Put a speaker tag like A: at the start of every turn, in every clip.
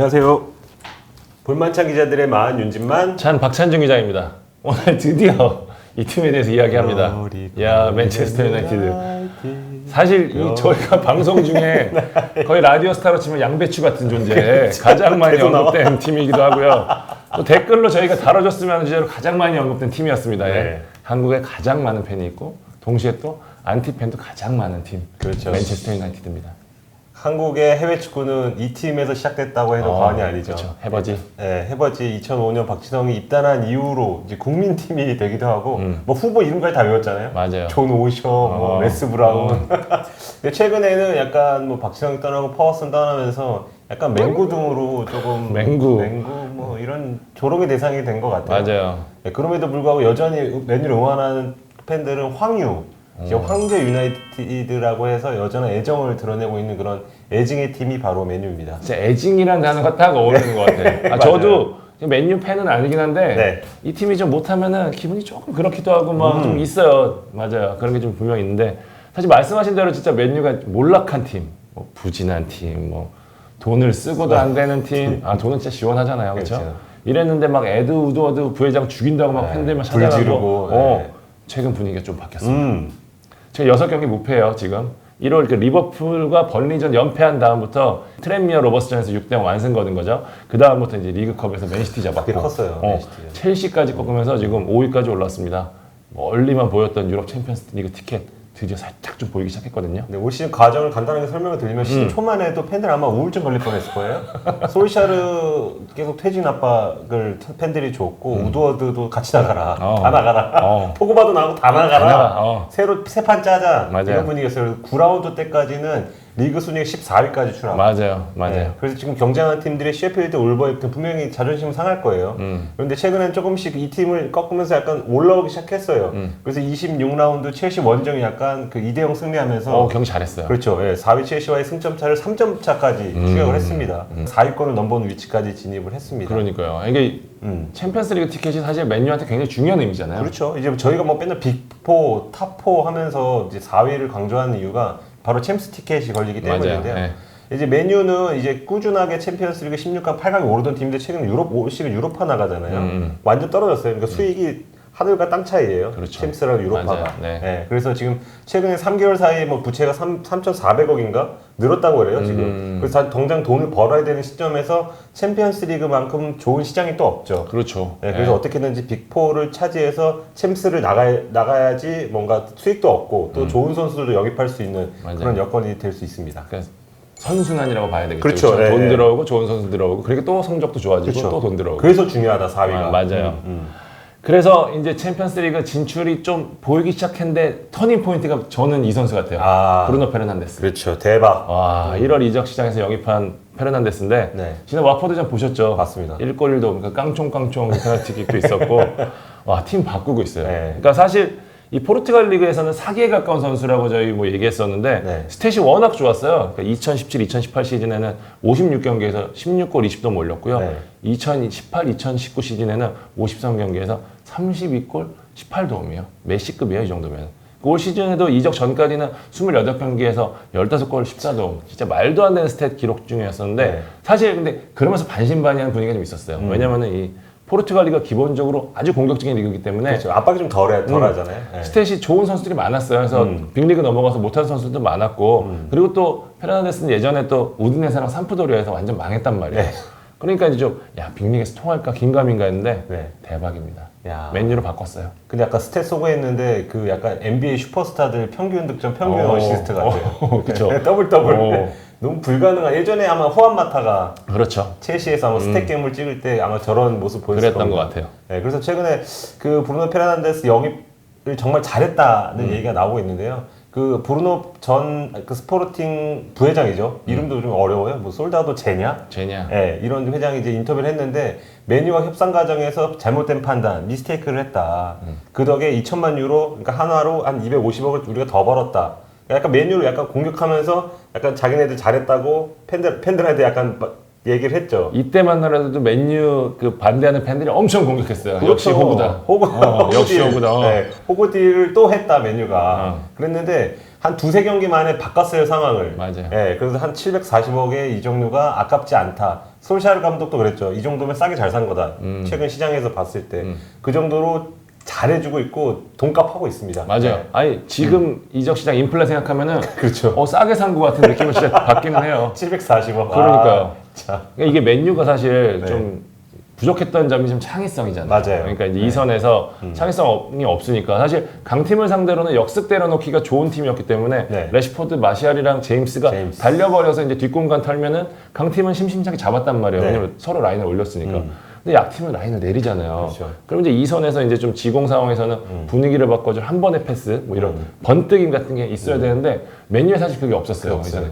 A: 안녕하세요. 볼만찬 기자들의 마흔 윤진만.
B: 찬 박찬중 기자입니다. 오늘 드디어 이 팀에 대해서 이야기합니다. 야 맨체스터 유나이티드. 사실 이 저희가 방송 중에 거의 라디오 스타로 치면 양배추 같은 존재 가장 많이. 언급된 팀이기도 하고요. 또 댓글로 저희가 다뤄줬으면 하는 주제로 가장 많이 언급된 팀이었습니다. 예.
A: 네.
B: 한국에 가장 많은 팬이 있고 동시에 또 안티 팬도 가장 많은 팀.
A: 그렇죠.
B: 맨체스터 유나이티드입니다.
A: 한국의 해외 축구는 이 팀에서 시작됐다고 해도
B: 어,
A: 과언이 아니죠.
B: 그렇죠. 해버지.
A: 네, 해버지 2005년 박지성이 입단한 이후로 이제 국민팀이 되기도 하고 뭐 후보 이름까지 다 외웠잖아요.
B: 음. 맞아요.
A: 존 오셔, 뭐
B: 어.
A: 레스 브라운. 근데 최근에는 약간 뭐 박지성이 떠나고 파워슨 떠나면서 약간 맹구 등으로 조금
B: 맹구.
A: 맹구 뭐 이런 조롱의 대상이 된 것 같아요.
B: 맞아요.
A: 네, 그럼에도 불구하고 여전히 맨유를 응원하는 팬들은 황유, 이제
B: 어.
A: 황제 유나이티드라고 해서 여전한 애정을 드러내고 있는 그런 애증의 팀이 바로 맨유입니다.
B: 진짜 애증이라는 단어가 딱 어울리는 것 같아요. 아,
A: 맞아요.
B: 저도 맨유 팬은 아니긴 한데
A: 네.
B: 이 팀이 좀 못하면은 기분이 조금 그렇기도 하고 막 좀 있어요. 맞아요. 그런 게 좀 분명 히 있는데 사실 말씀하신 대로 진짜 맨유가 몰락한 팀, 뭐 부진한 팀, 뭐 돈을 쓰고도 안 되는 팀. 아 돈은 진짜 시원하잖아요, 그렇죠?
A: 그렇죠.
B: 이랬는데 막 에드 우드워드 부회장 죽인다고 막
A: 네,
B: 팬들만
A: 불
B: 찾아가고
A: 지르고,
B: 어,
A: 네.
B: 최근 분위기가 좀 바뀌었습니다.
A: 음,
B: 제가 여섯 경기 무패예요 지금. 1월 그 리버풀과 벌리전 연패한 다음부터 트렌미어 로버스전에서 6대0 완승 거둔 거죠. 그 다음부터 이제 리그컵에서 맨시티 잡았고,
A: 컸어요,
B: 어,
A: 맨시티가.
B: 첼시까지 꺾으면서 지금 5위까지 올랐습니다. 멀리만 보였던 유럽 챔피언스 리그 티켓 드디어 살짝 좀 보이기 시작했거든요.
A: 네, 올 시즌 과정을 간단하게 설명을 드리면
B: 음.
A: 시즌 초만 해도 팬들 아마 우울증 걸릴 뻔했을 거예요. 솔샤르 계속 퇴진 압박을 팬들이 줬고 우드워드도 같이 나가라,
B: 음. 어.
A: 다 나가라,
B: 어.
A: 포그바도 나가고 다 나가라.
B: 나가, 어.
A: 새로 새판 짜자
B: 맞아요.
A: 이런 분위기였어요. 9라운드 때까지는 리그 순위 14위까지 추락.
B: 맞아요, 맞아요.
A: 네, 그래서 지금 경쟁하는 팀들이 셰필드, 울버햄튼 분명히 자존심 상할 거예요.
B: 음.
A: 그런데 최근엔 조금씩 이 팀을 꺾으면서 약간 올라오기 시작했어요.
B: 음.
A: 그래서 26라운드 첼시 원정이 약간 그 2대0 승리하면서
B: 어, 경기 잘했어요.
A: 그렇죠. 예, 4위 첼시와의 승점 차를 3점 차까지
B: 음.
A: 추격을 했습니다. 4위권을 넘보는 위치까지 진입을 했습니다.
B: 그러니까요. 이게
A: 음.
B: 챔피언스 리그 티켓이 사실 맨유한테 굉장히 중요한 의미잖아요.
A: 그렇죠. 이제 저희가 뭐 맨날 빅4, 탑4 하면서 이제 4위를 강조하는 이유가 바로 챔스 티켓이 걸리기
B: 맞아요.
A: 때문인데요.
B: 네.
A: 이제 메뉴는 이제 꾸준하게 챔피언스리그 16강, 8강에 오르던 팀인데 최근 유럽 올 시즌 유로파 나가잖아요.
B: 음.
A: 완전 떨어졌어요. 그러니까 수익이 하늘과 땅 차이예요.
B: 그렇죠.
A: 챔스랑 유로파가.
B: 네.
A: 예, 그래서 지금 최근에 3개월 사이에 뭐 부채가 3, 3,400억인가 늘었다고 그래요 지금.
B: 음.
A: 그래서 다- 당장 돈을 벌어야 되는 시점에서 챔피언스리그만큼 좋은 시장이 또 없죠.
B: 그렇죠.
A: 네, 그래서
B: 네.
A: 어떻게든지 빅4를 차지해서 챔스를 나가, 나가야지 뭔가 수익도 얻고 또 좋은 선수들도 영입할 수 있는
B: 음. 맞아요.
A: 그런 여건이 될 수 있습니다.
B: 그러니까 선순환이라고 봐야 되겠죠.
A: 그렇죠.
B: 그렇죠?
A: 예,
B: 돈
A: 예.
B: 들어오고 좋은 선수 들어오고 그리고 또 성적도 좋아지고
A: 그렇죠.
B: 또돈 들어오고.
A: 그래서 중요하다 4위가.
B: 아, 맞아요.
A: 음,
B: 그래서 이제 챔피언스리그 진출이 좀 보이기 시작했는데 터닝 포인트가 저는 이 선수 같아요.
A: 아.
B: 브루노 페르난데스.
A: 그렇죠. 대박.
B: 와, 1월 이적 시장에서 영입한 페르난데스인데
A: 네.
B: 지난 와포드전 보셨죠?
A: 봤습니다.
B: 1골 1도 그러니까 깡총깡총 페널티킥도 있었고 와, 팀 바꾸고 있어요.
A: 네.
B: 그러니까 사실 이 포르투갈 리그에서는 사기에 가까운 선수라고 저희 뭐 얘기했었는데
A: 네.
B: 스탯이 워낙 좋았어요. 그러니까 2017, 2018 시즌에는 56경기에서 16골 20도 올렸고요.
A: 네.
B: 2018, 2019 시즌에는 53경기에서 32골 18도움이에요. 메시급이에요, 이 정도면. 올 시즌에도 이적 전까지는 28경기에서 15골 14도움. 진짜 말도 안 되는 스탯 기록 중이었었는데
A: 네.
B: 사실 근데 그러면서 반신반의하는 분위기가 좀 있었어요.
A: 음.
B: 왜냐면은 이 포르투갈 리가 기본적으로 아주 공격적인 리그이기 때문에
A: 그렇죠. 압박이 좀 덜해, 덜 하잖아요. 네.
B: 스탯이 좋은 선수들이 많았어요. 그래서
A: 음.
B: 빅리그 넘어가서 못하는 선수들도 많았고 그리고 또 페르난데스는 예전에 또 우드네세랑 삼프도리아에서 완전 망했단 말이에요.
A: 네.
B: 그러니까 이제 좀 야 빅리그에서 통할까 긴가민가 했는데
A: 네.
B: 대박입니다.
A: 야.
B: 맨유로 바꿨어요.
A: 근데 아까 스탯 소개했는데 그 약간 NBA 슈퍼스타들 평균 득점, 평균
B: 어.
A: 어시스트 같아요.
B: 어, 그쵸.
A: 더블 더블.
B: 어.
A: 너무 불가능한. 예전에 아마 후안 마타가
B: 그렇죠.
A: 첼시에서 아마 스탯 게임을 찍을 때 아마 저런 모습 보였을
B: 음. 그랬던
A: 겁니다.
B: 것 같아요.
A: 네, 그래서 최근에 그 브루노 페르난데스 영입을 정말 잘했다는
B: 음.
A: 얘기가 나오고 있는데요. 그 브루노 전 그 스포르팅 부회장이죠.
B: 음.
A: 이름도 좀 어려워요. 뭐 솔다도 제냐?
B: 제냐.
A: 예, 이런 회장이 이제 인터뷰를 했는데 메뉴와 협상 과정에서 잘못된 판단, 미스테이크를 했다.
B: 음.
A: 그 덕에 2천만 유로, 그러니까 한화로 한 250억을 우리가 더 벌었다. 약간 메뉴를 약간 공격하면서 약간 자기네들 잘했다고 팬들 팬들한테 약간 막 얘기를 했죠.
B: 이때만 하더라도 맨유 그 반대하는 팬들이 엄청 공격했어요. 역시 호구다.
A: 그렇죠. 호구,
B: 어, 역시
A: 호구딜.
B: 호구다. 어.
A: 네, 호구딜을 또 했다 메뉴가.
B: 어.
A: 그랬는데 한 두세 경기 만에 바꿨어요 상황을.
B: 맞아요.
A: 네, 그래서 한 740억의 이정료가 아깝지 않다. 솔샤르 감독도 그랬죠. 이 정도면 싸게 잘 산 거다.
B: 음.
A: 최근 시장에서 봤을 때그 정도로 잘해주고 있고 돈값 하고 있습니다.
B: 맞아요.
A: 네.
B: 아니 지금 이적 시장 인플레 생각하면은
A: 그렇죠.
B: 어 싸게 산 것 같은 느낌은 진짜 받기는 해요.
A: 740억.
B: 그러니까요.
A: 자,
B: 그러니까 이게 맨유가 사실
A: 네.
B: 좀 부족했던 점이 좀 창의성이잖아요.
A: 맞아요.
B: 그러니까 이제
A: 네. 음.
B: 이 선에서 창의성이 없으니까 사실 강팀을 상대로는 역습 때려놓기가 좋은 팀이었기 때문에
A: 네.
B: 레시포드, 마시알이랑 제임스가
A: 제임스.
B: 달려버려서 이제 뒷공간 털면은 강팀은 심심찮게 잡았단 말이에요.
A: 네.
B: 왜냐면 서로 라인을 올렸으니까.
A: 음.
B: 근데 약팀은 라인을 내리잖아요.
A: 그렇죠. 음.
B: 그럼 이제 이 선에서 이제 좀 지공 상황에서는 분위기를 바꿔줄 한 번의 패스, 뭐 이런 번뜩임 같은 게 있어야 되는데 맨유에 사실 그게 없었어요.
A: 음. 없어요.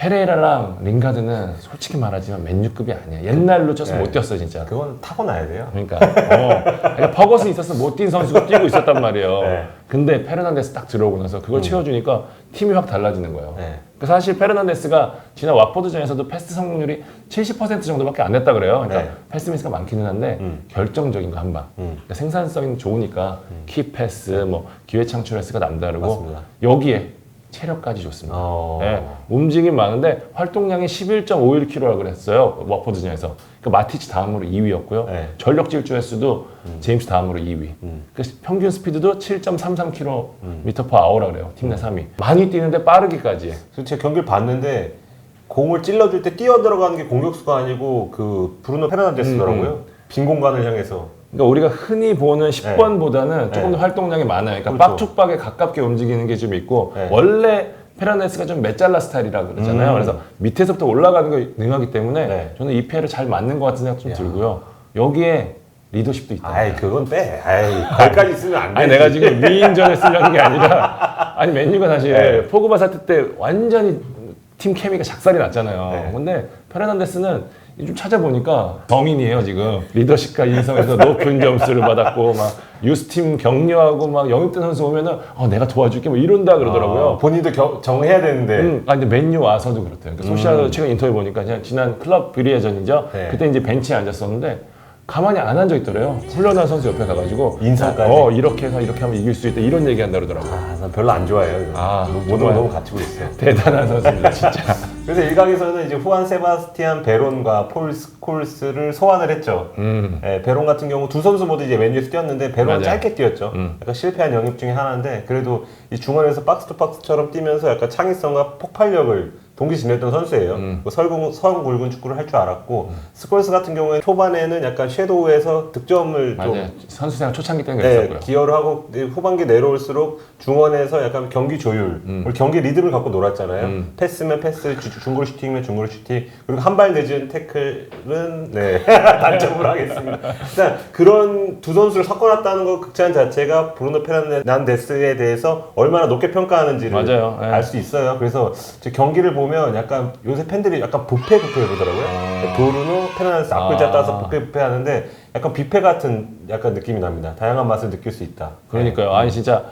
B: 페레이라랑 링가드는 솔직히 말하지만 맨유급이 아니야. 옛날로 쳐서
A: 네.
B: 못 뛰었어 진짜.
A: 그건 타고나야 돼요.
B: 그러니까 어, 그러니까 퍼거슨 있었어 못뛴 선수가 뛰고 있었단 말이에요.
A: 네. 음.
B: 근데 페르난데스 딱 들어오고 나서 그걸 채워주니까 팀이 확 달라지는 거예요.
A: 네.
B: 그 사실 페르난데스가 지난 와포드전에서도 패스 성공률이 70% 정도밖에 안 됐다 그래요. 그러니까
A: 네.
B: 패스 미스가 많기는 한데
A: 음.
B: 결정적인 거 한 방.
A: 음.
B: 그러니까 생산성이 좋으니까 키 패스, 뭐 기회 창출 횟수가 남다르고
A: 맞습니다.
B: 여기에 체력까지 좋습니다.
A: 어.
B: 네, 움직임 많은데 활동량이 11.51kg라 그랬어요. 워포드전에서. 그 마티치 다음으로 2위였고요.
A: 네.
B: 전력 질주 횟수도 제임스 다음으로 2위.
A: 음.
B: 그 평균 스피드도 7.33km per hour라 그래요. 팀내 3위. 많이 뛰는데 빠르기까지.
A: 제가 경기를 봤는데 공을 찔러줄 때 뛰어 들어가는 게 공격수가 아니고 그 브루노 페르난데스더라고요.
B: 음,
A: 빈 공간을 향해서.
B: 그러니까 우리가 흔히 보는 10번보다는 조금
A: 네.
B: 더 활동량이 많아요. 그러니까
A: 그렇죠.
B: 빡툭박에 가깝게 움직이는 게 좀 있고
A: 네.
B: 원래 페라네스가 좀 메잘라 스타일이라 그러잖아요.
A: 음.
B: 그래서 밑에서부터 올라가는 거 능하기 때문에
A: 네.
B: 저는 이 패를 잘 맞는 것 같은 생각 좀 들고요. 여기에 리더십도 있다.
A: 아이 그건 빼. 아이 거기까지 쓰면 안 돼.
B: 아니 내가 지금 미인전에 쓰려는 게 아니라 아니 맨유가 사실
A: 네.
B: 포그바 사태 때 완전히 팀 케미가 작살이 났잖아요.
A: 네.
B: 근데 페르난데스는 좀 찾아보니까 정인이에요 지금 리더십과 인성에서 높은 점수를 받았고 막 유스팀 격려하고 막 영입된 선수 오면은 어, 내가 도와줄게 뭐 이런다 그러더라고요.
A: 어, 본인도 겨- 정해야 되는데.
B: 음, 아 근데 맨유 와서도 그렇대요. 그러니까 소시알 최근 인터뷰 보니까 그냥 지난 클럽 비리에전이죠.
A: 네.
B: 그때 이제 벤치에 앉았었는데 가만히 안 앉아 있더래요. 훈련한 선수 옆에 가가지고
A: 인사까지?
B: 어 이렇게 해서 이렇게 하면 이길 수 있다 이런 얘기 한다 그러더라고 요.
A: 아, 난 별로 안 좋아해요. 이거.
B: 아,
A: 모든 걸
B: 정말.
A: 너무 갖추고 있어요.
B: 대단한 선수입니다, 진짜.
A: 그래서 일각에서는 이제 후안 세바스티안 베론과 폴 스콜스를 소환을 했죠.
B: 음.
A: 예, 베론 같은 경우 두 선수 모두 이제 맨유에서 뛰었는데 베론은
B: 맞아요.
A: 짧게 뛰었죠.
B: 음.
A: 약간 실패한 영입 중에 하나인데 그래도 이 중원에서 박스 투 박스처럼 뛰면서 약간 창의성과 폭발력을 동기 지냈던 선수예요.
B: 음.
A: 그 설공, 성 굵은 축구를 할 줄 알았고 스콜스 같은 경우에 초반에는 약간 섀도우에서 득점을 좀
B: 맞아요. 선수 생활 초창기 때는
A: 네,
B: 그랬었고요.
A: 기여를 하고 이제 후반기 내려올수록 중원에서 약간 경기 조율, 우리 경기 리듬을 갖고 놀았잖아요.
B: 음.
A: 패스면 패스, 주- 중거리 슈팅이면 중거리 슈팅, 그리고 한 발 늦은 태클은 네 단점으로 하겠습니다. 일단 그런 두 선수를 섞어놨다는 것 극찬 자체가 브루노 페르난데스에 대해서 얼마나 높게 평가하는지를
B: 맞아요. 네.
A: 알 수 있어요. 그래서 제 경기를 보면 약간 요새 팬들이 약간 부패 부패 보더라고요. 브루노 페르난데스 앞글자
B: 아.
A: 따서 부패 부패 하는데 약간 뷔페 같은 약간 느낌이 납니다. 다양한 맛을 느낄 수 있다.
B: 그러니까요. 아니 진짜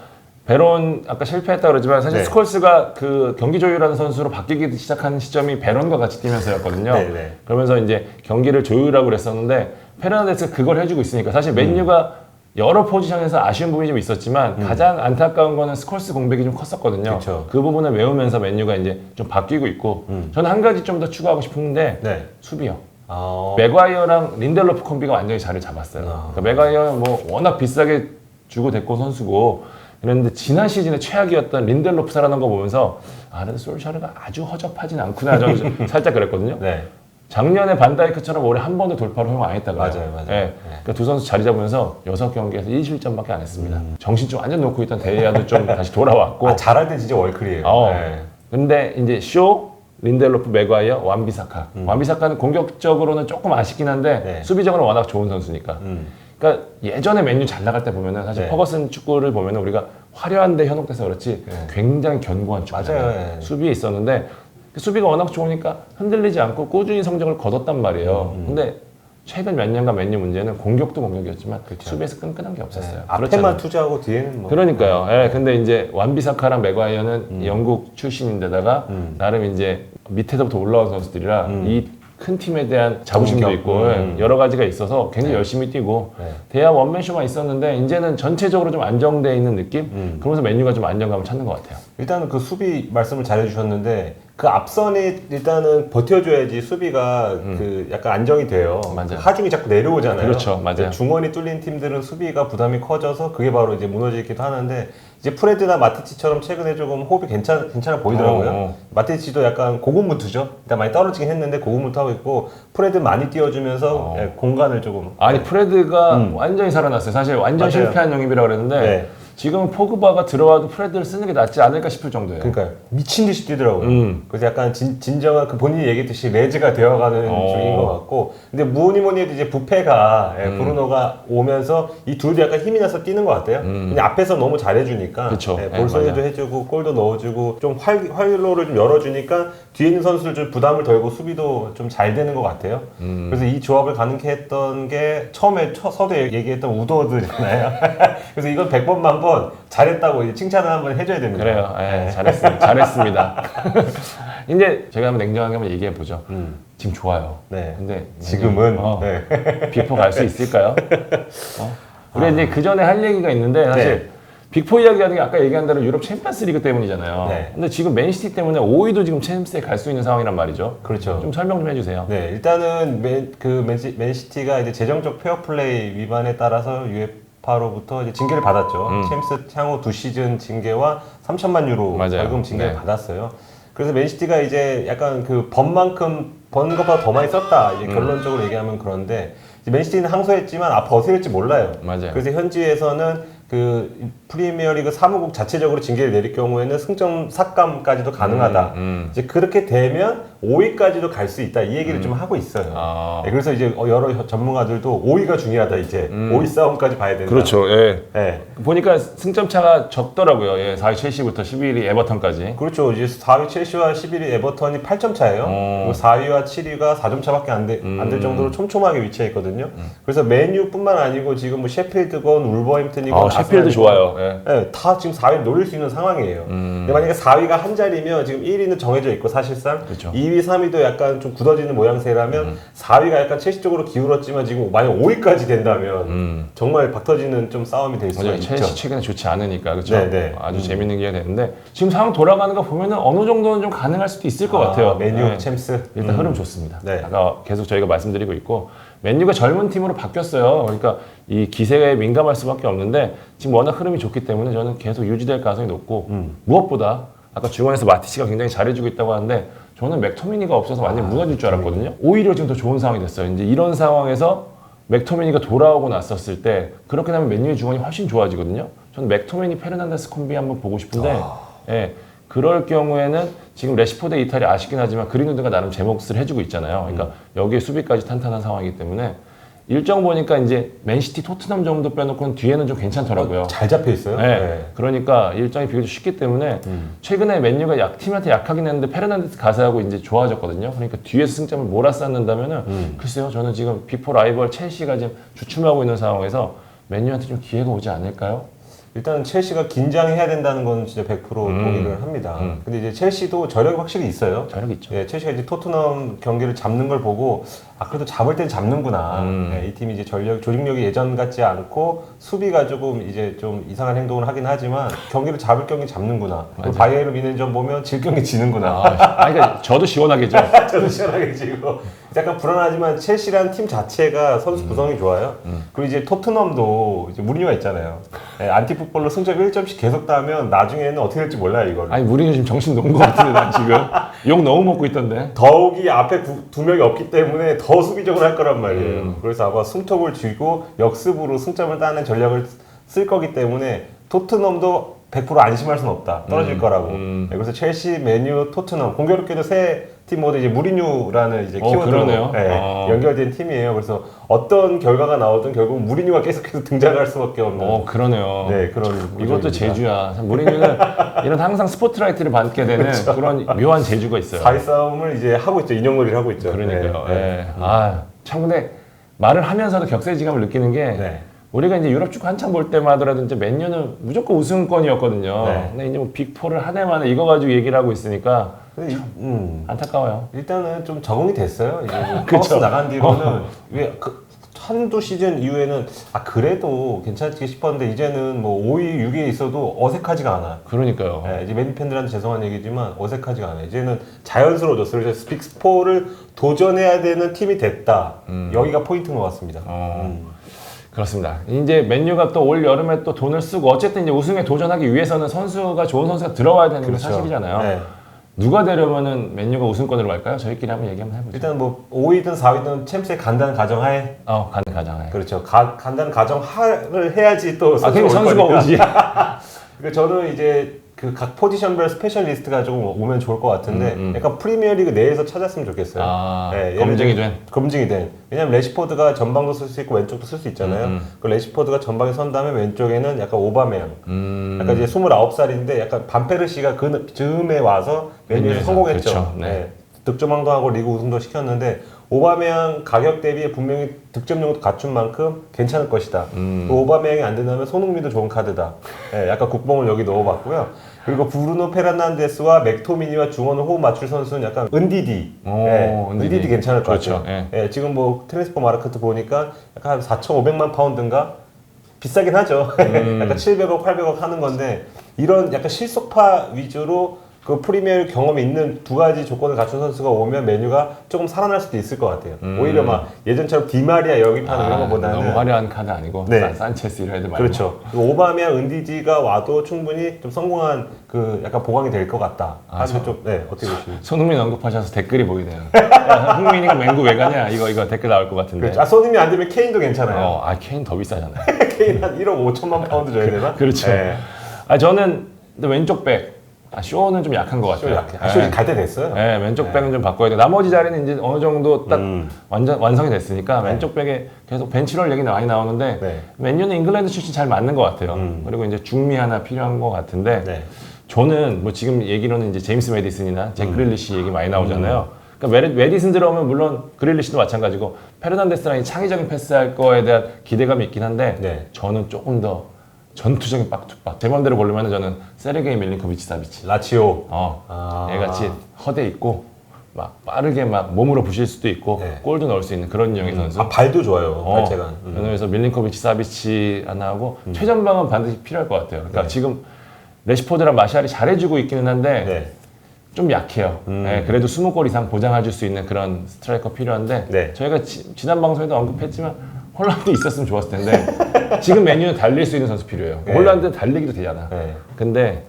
B: 베론 아까 실패했다 그러지만 사실
A: 네.
B: 스콜스가 그 경기 조율하는 선수로 바뀌기 시작한 시점이 베론과 같이 뛰면서였거든요.
A: 네, 네.
B: 그러면서 이제 경기를 조율하고 그랬었는데 페르난데스가 그걸 해주고 있으니까 사실 맨유가 여러 포지션에서 아쉬운 부분이 좀 있었지만 가장 안타까운 거는 스콜스 공백이 좀 컸었거든요.
A: 음. 그쵸.
B: 그 부분을 메우면서 맨유가 이제 좀 바뀌고 있고 저는 한 가지 좀 더 추가하고 싶은데
A: 네.
B: 수비요.
A: 아,
B: 맥과이어랑 린델로프 콤비가 완전히 자리를 잡았어요.
A: 아.
B: 그러니까 맥과이어는 뭐 워낙 비싸게 주고 데리고 온 선수고 그랬는데 지난 시즌에 최악이었던 린델로프사라는 거 보면서 아, 그래도 솔샤르가 아주 허접하진 않구나 저는 좀 살짝 그랬거든요.
A: 네.
B: 작년에 반다이크처럼 올해 한 번도 돌파를 허용 안 했다가
A: 맞아요, 맞아요.
B: 예. 그러니까 두 선수 자리 잡으면서 여섯 경기에서 1실점밖에 안 했습니다. 정신 좀 완전 놓고 있던 데이아도 좀 다시 돌아왔고
A: 음. 아, 잘할 때 진짜 월클이에요.
B: 어.
A: 네.
B: 근데 이제 쇼, 린델로프, 맥과이어, 완비사카. 완비사카는 공격적으로는 조금 아쉽긴 한데
A: 음. 네.
B: 수비적으로 워낙 좋은 선수니까.
A: 음.
B: 그러니까 예전에 맨유 잘 나갈 때 보면은 사실
A: 네.
B: 퍼거슨 축구를 보면은 우리가 화려한데 현혹돼서 그렇지
A: 네.
B: 굉장히 견고한 축구
A: 맞아요, 네.
B: 수비에 있었는데 그 수비가 워낙 좋으니까 흔들리지 않고 꾸준히 성적을 거뒀단 말이에요.
A: 음,
B: 근데 최근 몇 년간 맨유 문제는 공격도 공격이었지만 수비에서 끈끈한 게 없었어요.
A: 네. 앞에만. 투자하고 뒤에는 뭐.
B: 그러니까요. 예, 근데 이제 완비사카랑 맥과이어는 영국 출신인데다가
A: 음.
B: 나름 이제 밑에서부터 올라온 선수들이라 이큰 팀에 대한 자부심도
A: 공격.
B: 있고
A: 음.
B: 예, 여러 가지가 있어서 굉장히 열심히 뛰고
A: 네.
B: 대야 원맨쇼만 있었는데 이제는 전체적으로 좀 안정돼 있는 느낌.
A: 음.
B: 그러면서 맨유가 좀 안정감을 찾는 것 같아요.
A: 일단은 그 수비 말씀을 잘 해주셨는데 그 앞선이 일단은 버텨줘야지 수비가 그 약간 안정이 돼요.
B: 음. 맞아요.
A: 하중이 자꾸 내려오잖아요.
B: 그렇죠. 맞아요.
A: 근데 중원이 뚫린 팀들은 수비가 부담이 커져서 그게 바로 이제 무너지기도 하는데 이제 프레드나 마티치처럼 최근에 조금 호흡이 괜찮 괜찮아 보이더라고요.
B: 어, 어.
A: 마티치도 약간 고군분투죠. 일단 많이 떨어지긴 했는데 고군분투 하고 있고 프레드 많이 띄워주면서
B: 어.
A: 예, 공간을 조금
B: 아니 프레드가 완전히 살아났어요. 사실 완전
A: 음. 맞아요.
B: 실패한 영입이라 그랬는데
A: 네.
B: 지금 포그바가 들어와도 프레드를 쓰는 게 낫지 않을까 싶을 정도예요.
A: 그러니까 미친 듯이 뛰더라고요.
B: 음.
A: 그래서 약간 진, 진정한 그 본인이 얘기했듯이 레즈가 되어가는
B: 어.
A: 중인 것 같고, 근데 뭐니 뭐니 해도 이제 부페가 예,
B: 음.
A: 브루노가 오면서 이 둘도 약간 힘이 나서 뛰는 것 같아요. 근데 앞에서 너무 잘해주니까
B: 음. 그쵸.
A: 예,
B: 네,
A: 볼송이도
B: 맞아요.
A: 해주고 골도 넣어주고 좀 활, 활로를 좀 열어주니까 뒤에 있는 선수들 좀 부담을 덜고 수비도 좀 잘 되는 것 같아요.
B: 음.
A: 그래서 이 조합을 가능케 했던 게 처음에 처, 서두에 얘기했던 우도어들이잖아요. 그래서 이건 100번 만 번 잘했다고 이제 칭찬을 한번 해줘야 됩니다.
B: 그래요. 예, 잘했습니다. 잘했습니다. 이제 제가 한번 냉정하게 한번 얘기해 보죠.
A: 음.
B: 지금 좋아요.
A: 네.
B: 근데
A: 지금은
B: 어,
A: 네.
B: 빅포 갈 수 있을까요? 어? 우리 이제 그 전에 할 얘기가 있는데 사실
A: 네.
B: 빅포 이야기하는 게 아까 얘기한 대로 유럽 챔피언스 리그 때문이잖아요.
A: 네.
B: 근데 지금 맨시티 때문에 5위도 지금 챔스에 갈 수 있는 상황이란 말이죠.
A: 그렇죠.
B: 좀 설명 좀 해주세요.
A: 네, 일단은 맨, 그 맨시, 맨시티가 이제 재정적 페어플레이 위반에 따라서 이제 징계를 받았죠.
B: 음.
A: 챔스 향후 두 시즌 징계와 3천만 유로
B: 맞아요.
A: 벌금 징계를
B: 네.
A: 받았어요. 그래서 맨시티가 이제 약간 그 번만큼 번 것보다 더 많이 썼다.
B: 음.
A: 이제 결론적으로 얘기하면 그런데 맨시티는 항소했지만 앞으로 어떻게 될지 몰라요.
B: 맞아요.
A: 그래서 현지에서는 그 프리미어리그 사무국 자체적으로 징계를 내릴 경우에는 승점 삭감까지도 가능하다.
B: 음.
A: 이제 그렇게 되면 5위까지도 갈 수 있다. 이 얘기를 좀 하고 있어요.
B: 아.
A: 네, 그래서 이제 여러 전문가들도 5위가 중요하다 이제 5위 싸움까지 봐야 된다.
B: 예.
A: 네.
B: 보니까 승점 차가 적더라고요. 예, 4위 첼시부터 11위 에버턴까지.
A: 그렇죠. 이제 4위 첼시와 11위 에버턴이 8점 차예요.
B: 어.
A: 그리고 4위와 7위가 4점 차밖에 안될
B: 음.
A: 정도로 촘촘하게 위치해 있거든요. 그래서 메뉴뿐만 아니고 지금 뭐 셰필드건 울버햄튼이건
B: 아, 셰필드 좋아요. 예.
A: 네, 다 지금 4위 노릴 수 있는 상황이에요.
B: 음.
A: 근데 만약에 4위가 한 자리면 지금 1위는 정해져 있고 사실상
B: 그렇죠.
A: 2위, 3위도 약간 좀 굳어지는 모양새라면
B: 음.
A: 4위가 약간 첼시 쪽으로 기울었지만 지금 만약 5위까지 된다면
B: 음.
A: 정말 박터지는 좀 싸움이 될 수가. 있죠.
B: 첼시 최근에 좋지 않으니까 그렇죠.
A: 네, 네.
B: 아주 재밌는 기회가 되는데 지금 상황 돌아가는 거 보면은 어느 정도는 좀 가능할 수도 있을 것
A: 아,
B: 같아요.
A: 메뉴,
B: 네.
A: 챔스.
B: 일단
A: 음.
B: 흐름 좋습니다.
A: 네.
B: 아까 계속 저희가 말씀드리고 있고 맨유가 젊은 팀으로 바뀌었어요. 그러니까 이 기세에 민감할 수밖에 없는데 지금 워낙 흐름이 좋기 때문에 저는 계속 유지될 가능성이 높고
A: 음.
B: 무엇보다 아까 중원에서 마티치가 굉장히 잘해주고 있다고 하는데 저는 맥토미니가 없어서 완전 히 무너질 줄 알았거든요. 오히려 지금 더 좋은 상황이 됐어요. 이제 이런 상황에서 맥토미니가 돌아오고 났었을 때 그렇게 되면 맨유의 중원이 훨씬 좋아지거든요. 저는 맥토미니 페르난데스 콤비 한번 보고 싶은데 예, 그럴 경우에는 지금 레시포드의 이탈이 아쉽긴 하지만 그린우드가 나름 제 몫을 해주고 있잖아요. 그러니까 여기에 수비까지 탄탄한 상황이기 때문에 일정 보니까 이제 맨시티 토트넘 정도 빼놓고는 뒤에는 좀 괜찮더라고요.
A: 잘 잡혀 있어요.
B: 네. 그러니까 일정이 비교적 쉽기 때문에 최근에 맨유가 약 팀한테 약하긴 했는데 페르난데스 가세하고 이제 좋아졌거든요. 그러니까 뒤에서 승점을 몰아쌌는다면은 글쎄요, 저는 지금 비포 라이벌 첼시가 지금 주춤하고 있는 상황에서 맨유한테 좀 기회가 오지 않을까요?
A: 일단 첼시가 긴장해야 된다는 건 진짜 100%
B: 음.
A: 동의를 합니다. 근데 이제 첼시도 저력이 확실히 있어요.
B: 저력 있죠.
A: 예, 첼시가 이제 토트넘 경기를 잡는 걸 보고 아 그래도 잡을 땐 잡는구나.
B: 음.
A: 예, 이 팀이 이제 전력 조직력이 예전 같지 않고 수비가 조금 이제 좀 이상한 행동을 하긴 하지만 경기를 잡을 경기 잡는구나. 그리고 바이에른 미넨전 보면 질 경기 지는구나.
B: 아, 아니, 그러니까 저도 시원하게죠.
A: 저도 시원하게 지고 약간 불안하지만 첼시라는 팀 자체가 선수
B: 음.
A: 구성이 좋아요. 그리고 이제 토트넘도 이제 무리뉴가 있잖아요. 예, 안티풋볼로 승점 1점씩 계속 따면 나중에는 어떻게 될지 몰라요 이걸.
B: 아니 우리는 지금 정신 놓은 것 같은데 난 지금 욕 너무 먹고 있던데.
A: 더욱이 앞에 구- 두 명이 없기 때문에 더 수비적으로 할 거란 말이에요.
B: 음.
A: 그래서 아마 숨통을 쥐고 역습으로 승점을 따는 전략을 쓸 거기 때문에 토트넘도 100% 안심할 수는 없다. 떨어질
B: 음.
A: 거라고.
B: 음.
A: 네, 그래서 첼시, 메뉴, 토트넘 공교롭게도 세 팀 모두 이제 무리뉴라는 이제
B: 어,
A: 키워드로
B: 그러네요.
A: 네,
B: 어.
A: 연결된 팀이에요. 그래서 어떤 결과가 나오든 결국 무리뉴가 계속해서 등장할 수밖에 없는
B: 어 그러네요.
A: 네 그런
B: 이것도
A: 구조입니다.
B: 제주야. 참 무리뉴는 이런 항상 스포트라이트를 받게 되는 그런 묘한 재주가 있어요.
A: 사회 싸움을 이제 하고 있죠. 인형놀이를 하고 있죠.
B: 그러니까요.
A: 네, 네.
B: 예. 아, 참 근데 말을 하면서도 격세지감을 느끼는 게
A: 네.
B: 우리가 이제 유럽 축구 한참 볼 때만 하더라도 이제 맨유는 무조건 우승권이었거든요.
A: 네.
B: 근데 이제 뭐 빅4를 한 해 만에 이거 가지고 얘기를 하고 있으니까
A: 근데 이- 음.
B: 안타까워요.
A: 일단은 좀 적응이 됐어요. 이제 뭐
B: 그쵸.
A: 커스 나간 뒤로는 왜 그, 한두 시즌 이후에는 아 그래도 괜찮지 싶었는데 이제는 뭐 5위, 6위에 있어도 어색하지가 않아.
B: 그러니까요.
A: 예, 이제 맨유 팬들한테 죄송한 얘기지만 어색하지가 않아요. 이제는 자연스러워졌어요. 그래서 스픽4를 도전해야 되는 팀이 됐다. 여기가 포인트인 것 같습니다.
B: 음. 어.
A: 음.
B: 그렇습니다. 이제 맨유가 또 올 여름에 또 돈을 쓰고 어쨌든 이제 우승에 도전하기 위해서는 선수가 좋은 선수가 들어와야 되는 게
A: 그렇죠.
B: 사실이잖아요.
A: 네.
B: 누가 되려면은 맨유가 우승권으로 갈까요? 저희끼리 한번 얘기 한번 해보죠.
A: 일단 뭐 5위든 4위든 챔스의 간단한 가정하에
B: 어, 가는 가장.
A: 그렇죠. 가, 간단한 가정하를 해야지 또
B: 아, 그냥 선수가
A: 거니까.
B: 오지.
A: 그 저는 이제 그 각 포지션별 스페셜리스트가 좀 오면 좋을 것 같은데
B: 음, 음.
A: 약간 프리미어리그 내에서 찾았으면 좋겠어요.
B: 아,
A: 예, 예를
B: 검증이 된.
A: 검증이 된. 왜냐면 레시포드가 전방도 쓸 수 있고 왼쪽도 쓸 수 있잖아요.
B: 음, 음.
A: 그 레시포드가 전방에 선 다음에 왼쪽에는 약간 오바메양.
B: 음.
A: 약간 이제 29살인데 약간 반페르시가 그 즈음에 와서 메뉴에서
B: 성공했죠. 네.
A: 네. 득점왕도 하고 리그 우승도 시켰는데 오바메양 가격 대비에 분명히 득점력도 갖춘 만큼 괜찮을 것이다.
B: 음.
A: 그 오바메양이 안 된다면 손흥민도 좋은 카드다. 예, 약간 국뽕을 여기 넣어봤고요. 그리고 브루노 페르난데스와 맥토미니와 중원을 호흡 맞출 선수는 약간 은디디.
B: 오,
A: 예,
B: 은디디.
A: 은디디 괜찮을 것
B: 그렇죠.
A: 같아요. 예, 지금 뭐 트랜스퍼 마르크트 보니까 약간 한 4,500만 파운드인가? 비싸긴 하죠.
B: 음.
A: 약간 700억, 800억 하는 건데 이런 약간 실속파 위주로 그 프리미어 경험이 있는 두 가지 조건을 갖춘 선수가 오면 메뉴가 조금 살아날 수도 있을 것 같아요.
B: 음.
A: 오히려 막 예전처럼 디마리아 영입하는 그런 것보다는
B: 너무 화려한 카드 아니고
A: 네.
B: 산- 산체스 이런 애들 말고.
A: 그렇죠. 그 오바메랑 은디지가 와도 충분히 좀 성공한 그 약간 보강이 될 것 같다.
B: 아,
A: 하면 좀 네, 어떻게 보시나요?
B: 손흥민 언급하셔서 댓글이 보이네요. 야, 흥민이가 맹구 왜 가냐? 이거 이거 댓글 나올 것 같은데.
A: 그렇죠. 아, 손님이 안 되면 케인도 괜찮아요.
B: 어, 아 케인 더 비싸잖아요.
A: 케인 한 1억 5천만 파운드 줘야 되나?
B: 그렇죠.
A: 네.
B: 아 저는 근데 왼쪽 백 아, 쇼는 좀 약한
A: 것쇼
B: 같아요.
A: 약해. 아, 쇼 갈때 됐어요.
B: 네, 왼쪽 백은 좀 바꿔야 돼. 나머지 자리는 이제 어느 정도 딱
A: 음.
B: 완전 완성이 됐으니까 왼쪽 백에 계속 벤치롤 얘기 많이 나오는데
A: 네.
B: 맨유는 잉글랜드 출신 잘 맞는 것 같아요.
A: 음.
B: 그리고 이제 중미 하나 필요한 것 같은데
A: 네.
B: 저는 뭐 지금 얘기로는 이제 제임스 메디슨이나
A: 음.
B: 잭 그릴리시 얘기 많이 나오잖아요. 그러니까 메리- 메디슨 들어오면 물론 그릴리시도 마찬가지고 페르난데스랑 이 창의적인 패스할 거에 대한 기대감이 있긴 한데
A: 네.
B: 저는 조금 더 전투적인 빡투빡 제 맘대로 고르면 저는 세르게이 밀린코비치 사비치
A: 라치오.
B: 어
A: 아.
B: 얘같이 허대 있고 막 빠르게 막 몸으로 부실 수도 있고
A: 네.
B: 골도 넣을 수 있는 그런 유형의 선수
A: 아, 발도 좋아요.
B: 어,
A: 발재간. 음.
B: 그래서 밀린코비치 사비치 하나 하고 최전방은 반드시 필요할 것 같아요. 그러니까
A: 네.
B: 지금 레시포드랑 마샬이 잘해주고 있기는 한데
A: 네.
B: 좀 약해요.
A: 음.
B: 네, 그래도 20골 이상 보장해줄 수 있는 그런 스트라이커 필요한데
A: 네.
B: 저희가 지, 난 방송에도 언급했지만 홀란드 있었으면 좋았을 텐데 지금 메뉴는 달릴 수 있는 선수 필요해요.
A: 네.
B: 홀란드는 달리기도 되잖아.
A: 네.
B: 근데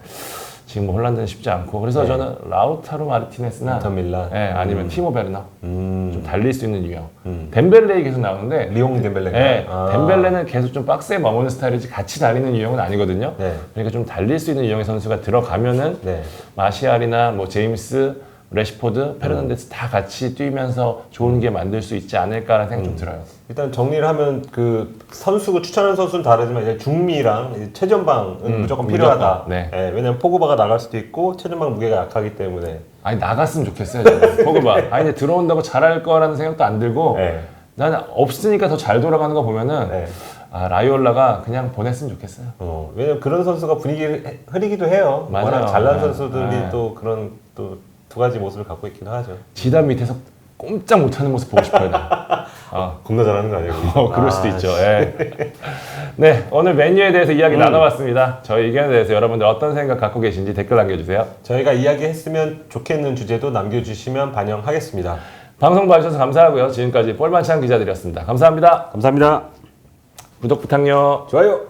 B: 지금 뭐 홀란드는 쉽지 않고 그래서
A: 네.
B: 저는 라우타로 마르티네스나
A: 인터 밀란.
B: 예, 아니면
A: 음.
B: 티모 베르나
A: 음.
B: 좀 달릴 수 있는 유형.
A: 음.
B: 덴벨레이 계속 나오는데
A: 리옹 덴벨레가.
B: 예,
A: 아.
B: 덴벨레는 계속 좀 박스에 머무는 스타일이지 같이 달리는 유형은 아니거든요.
A: 네.
B: 그러니까 좀 달릴 수 있는 유형의 선수가 들어가면은
A: 네.
B: 마시알이나 뭐 제임스, 레시포드, 페르난데스 다 같이 뛰면서 좋은 게 만들 수 있지 않을까라는 생각 좀 들어요.
A: 일단 정리를 하면 그 선수가 추천하는 선수는 다르지만 이제 중미랑 이제 최전방은
B: 음,
A: 무조건
B: 무조건.
A: 필요하다.
B: 네.
A: 예, 왜냐면 포그바가 나갈 수도 있고 최전방 무게가 약하기 때문에.
B: 아니 나갔으면 좋겠어요. 저는. 포그바. 아니 근데 들어온다고 잘할 거라는 생각도 안 들고
A: 네.
B: 나는 없으니까 더 잘 돌아가는 거 보면은
A: 네.
B: 아 라이올라가 그냥 보냈으면 좋겠어요.
A: 어, 왜냐면 그런 선수가 분위기를 해- 흐리기도 해요.
B: 맞아요.
A: 워낙 잘난
B: 네.
A: 선수들이
B: 네.
A: 또 그런 또 두 가지 모습을 갖고 있기도 하죠.
B: 지단 밑에서 꼼짝 못하는 모습 보고 싶어요. 나. 어.
A: 겁나 잘하는 거 아니에요?
B: 어, 그럴 수도 있죠. 예. 네, 오늘 메뉴에 대해서 이야기
A: 음.
B: 나눠봤습니다. 저희 의견에 대해서 여러분들 어떤 생각 갖고 계신지 댓글 남겨주세요.
A: 저희가 이야기했으면 좋겠는 주제도 남겨주시면 반영하겠습니다.
B: 방송 봐주셔서 감사하고요. 지금까지 뻘만찬 기자들이었습니다. 감사합니다.
A: 감사합니다.
B: 구독 부탁요.
A: 좋아요.